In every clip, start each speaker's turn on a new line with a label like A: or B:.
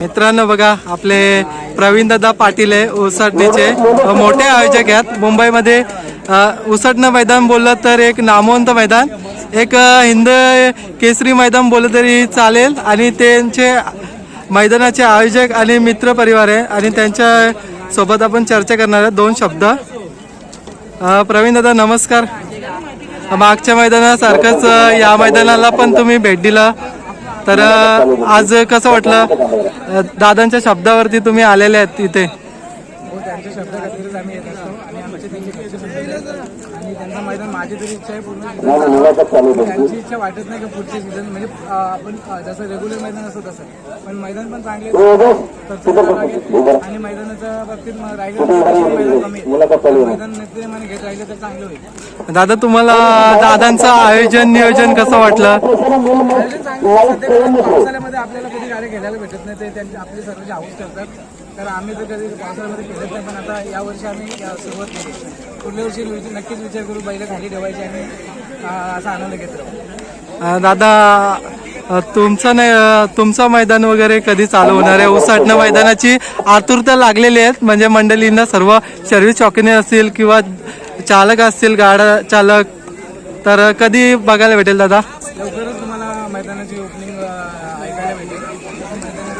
A: मित्रांनो बघा आपले प्रवीण दादा पाटील आहे उसटणीचे मोठे आयोजक आहेत. मुंबईमध्ये अ, उसटणं मैदान बोललं तर एक नामवंत मैदान एक हिंद केसरी मैदान बोललं तरी चालेल आणि त्यांचे मैदानाचे आयोजक आणि मित्र परिवार आहे आणि त्यांच्यासोबत आपण चर्चा करणार आहे. दोन शब्द. प्रवीण दादा नमस्कार. मागच्या मैदानासारखंच या मैदानाला पण तुम्ही भेट दिला. तर आज कसं वाटलं? दादांच्या शब्दावरती तुम्ही आलेले आहेत तिथे
B: आणि त्यांचे मैदान माझी तरी इच्छा आहे पूर्ण. त्यांची इच्छा वाटत नाही का पुढचे सीझन म्हणजे आपण जसं रेग्युलर मैदान असतं तसं. पण मैदान पण चांगले चांगलं लागेल. आणि मैदानाच्या बाबतीत रायगड कमी मैदान घेत राहिले तर चांगलं होईल.
A: दादा तुम्हाला दादांचं आयोजन नियोजन कसं वाटलं?
B: पावसाळ्यामध्ये आपल्याला कधी गाड्या घ्यायला भेटत नाही ते त्यांचे आपले सर्वचे हाऊस करतात तर आम्ही तर कधी पावसाळ्यामध्ये खेळत नाही पण आता या वर्षी आम्ही सुरुवात केली. पुढल्या वर्षी नक्कीच विचार करू बैल खाली ठेवायचे आणि असा आनंद घेत
A: दादा तुमचं नाही तुमचं मैदान वगैरे कधी चालू होणार आहे? उसाटणं मैदानाची आतुरता लागलेली आहेत. म्हणजे मंडळींना सर्व सर्व्हिस चौकीने असतील किंवा चालक असतील गाडा चालक तर कधी बघायला भेटेल दादा?
B: लवकरच तुम्हाला मैदानाची ओपनिंग ऐकायला भेटेल.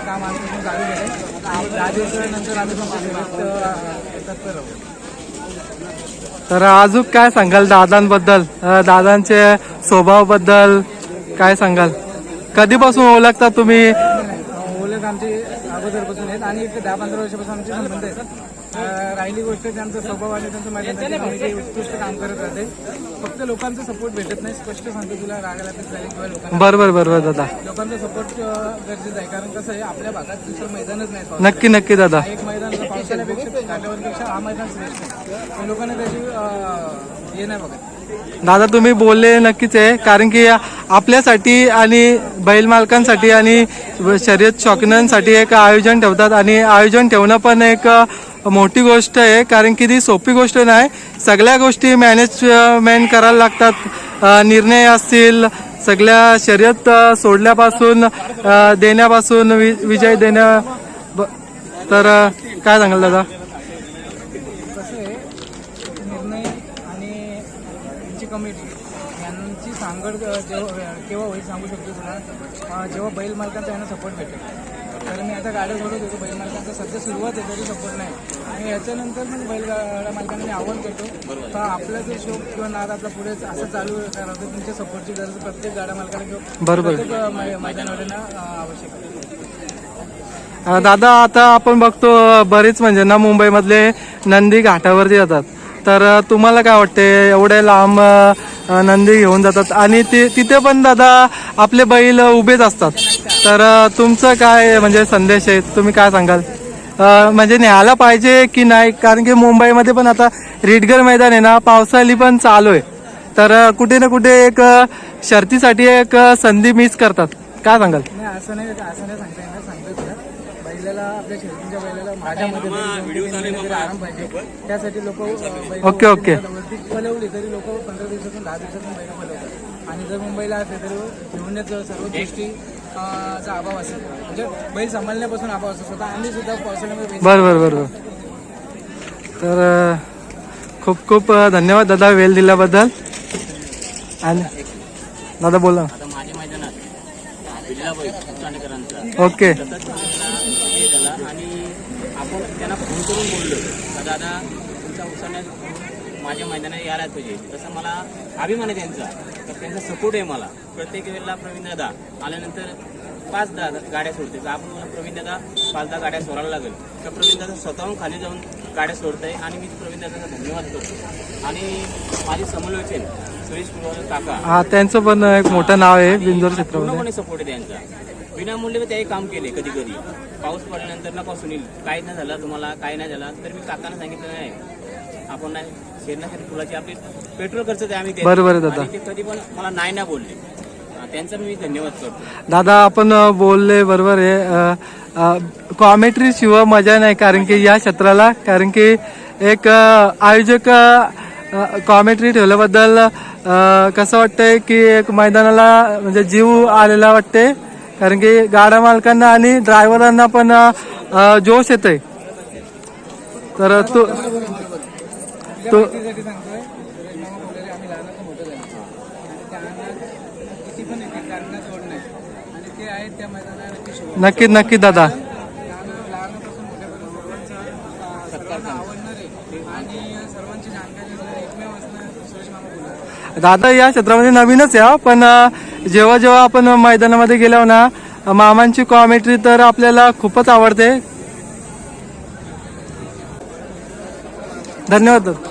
B: काम पण चालू केलं दहा दिवसानंतर आम्ही पण शर्यत, अ, तत्पर राहू
A: तर अजून काय सांगाल दादांबद्दल? अ, दादांचे स्वभावाबद्दल काय सांगाल? कधीपासून ओळखता तुम्ही?
B: ओळख आमची अगोदरपासून आहेत आणि एक दहा पंधरा वर्षापासून आमचे संबंध आहेत. राहिली गोष्ट त्यांचा स्वभाव आणि त्यांचं मैदानाची भूमिका उत्कृष्ट काम करत राहते. फक्त लोकांचा सपोर्ट भेटत नाही स्पष्ट सांगतो तुला रागाला तर चालेल किंवा लोकांना
A: बरोबर बरोबर दादा.
B: लोकांचा सपोर्ट गरजेचं आहे. कारण कसं आहे आपल्या भागात दुसरं मैदानच नाही.
A: नक्की नक्की दादा.
B: एक मैदान पावसाळ्यापेक्षा हा मैदान श्रेष्ठ आहे. लोकांना त्याची हे नाही बघत.
A: दादा तुम्ही बोलले नक्कीच आहे कारण की आपल्यासाठी आणि बैल मालकांसाठी आणि शर्यत शौकीनांसाठी एक आयोजन ठेवतात. आणि आयोजन ठेवणं पण एक मोठी गोष्ट आहे कारण की ती सोपी गोष्ट नाही. सगळ्या गोष्टी मॅनेजमेंट करायला लागतात. निर्णय असतील सगळ्या शर्यत सोडल्यापासून देण्यापासून वि- विजय देण्या तर काय सांगाल दादा
B: कसं आहे निर्णय आणि त्यांची कमिटी यांची सांगड जेव्हा केव्हा होईल सांगू शकतो तुला? जेव्हा बैल मालकांचा यांना सपोर्ट भेटेल. तर मी आता गाड्या सोडत होतो बैल मालकांचा सध्या सुरुवात आहे तरी सपोर्ट नाही. आणि याच्यानंतर मग बैल गाड्या मालकांना मी आव्हान करतो तर आपला जर शोक किंवा नाद आपला पुढे असं चालू राहतं तुमच्या सपोर्टची गरज प्रत्येक गाड्या मालकाला किंवा
A: बरोबर.
B: प्रत्येक अं, मै- मैदानावरना अं, आवश्यक आहे.
A: दादा आता आपण बघतो बरेच म्हणजे ना मुंबईमधले नंदी घाटावरती जातात. तर तुम्हाला काय वाटते एवढे लांब नंदी घेऊन जातात. आणि ते तिथे पण दादा आपले बैल उभेच असतात. तर तुमचं काय म्हणजे संदेश आहे? तुम्ही काय सांगाल? म्हणजे न्यायला पाहिजे की नाही? कारण की मुंबईमध्ये पण आता रिटगर मैदान आहे ना पावसाळी पण चालू आहे. तर कुठे ना कुठे एक शर्तीसाठी एक संधी मिस करतात. काय सांगाल?
B: असं नाही असं नाही सांगता येणार. सांगतो बैलाला आपल्या शेतीच्या बैलाला माझ्या मध्ये तरी दोन तीन महिने तरी आराम पाहिजे. त्यासाठी लोक
A: ओके, ओके.
B: पलवली तरी लोक पंधरा दिवसातून दहा दिवसातून बैल पलवतात. आणि जर मुंबईला असले तर घेऊनच सर्व गोष्टी चा अभाव असेल. म्हणजे बैल सांभाळण्यापासून अभाव असतो स्वतः आम्ही सुद्धा पावसाळ्यामध्ये
A: बरोबर बरोबर तर खूप खूप धन्यवाद दादा वेळ दिल्याबद्दल. आणि दादा बोला
C: बिजलाबाई चांडेकरांचा
A: ओके.
C: हे झाला आणि आपण त्यांना फोन करून बोललो का दादा तुमचा उसळण्यात माझ्या मैदानात यायला पाहिजे तसं मला अभिमान आहे त्यांचा तर त्यांचा सपोर्ट आहे मला प्रत्येक वेळेला प्रवीण दादा आल्यानंतर पाच दहा गाड्या सोडते तर आपण मला प्रवीण दादा पाच दहा गाड्या सोडायला लागेल तर प्रवीण दादा स्वतःहून खाली जाऊन गाड्या सोडताय आणि मी प्रवीण दादाचा धन्यवाद करतो. आणि माझे समन्वयक सुरेश कुलवार काका.
A: हा त्यांचं पण एक मोठं नाव आहे बिंजोर क्षेत्रामध्ये.
C: पूर्णपणे सपोर्ट आहे त्यांचा. विनामूल्य त्याही काम केले कधी कधी. पाऊस पडल्यानंतर नका सुनील काय नाही झालं तुम्हाला काय नाही झालं तर मी काकांना सांगितलं नाही. आपण नाही फुलाची आपली पेट्रोल खर्च ते आम्ही.
A: बरोबर दादा.
C: कधी पण मला नाही ना बोलले. त्यांचा मी धन्यवाद करतो.
A: दादा आपण बोलले बरोबर आहे. कॉमेट्री शिवाय मजा नाही कारण की या क्षेत्राला कारण की एक आयोजक कॉमेट्री ठेवल्याबद्दल कसं वाटतंय की एक मैदानाला म्हणजे जीव आलेला वाटते
B: कारण की गाड्या मालकांना आणि ड्रायव्हरांना पण जोश येतोय. तर तू तू नक्कीच नक्की दादा. दादा या क्षेत्रामध्ये नवीनच आहे पण जेव्हा जेव्हा आपण मैदानामध्ये गेलो ना मामांची कॉमेंट्री तर आपल्याला खूपच आवडते धन्यवाद दादा.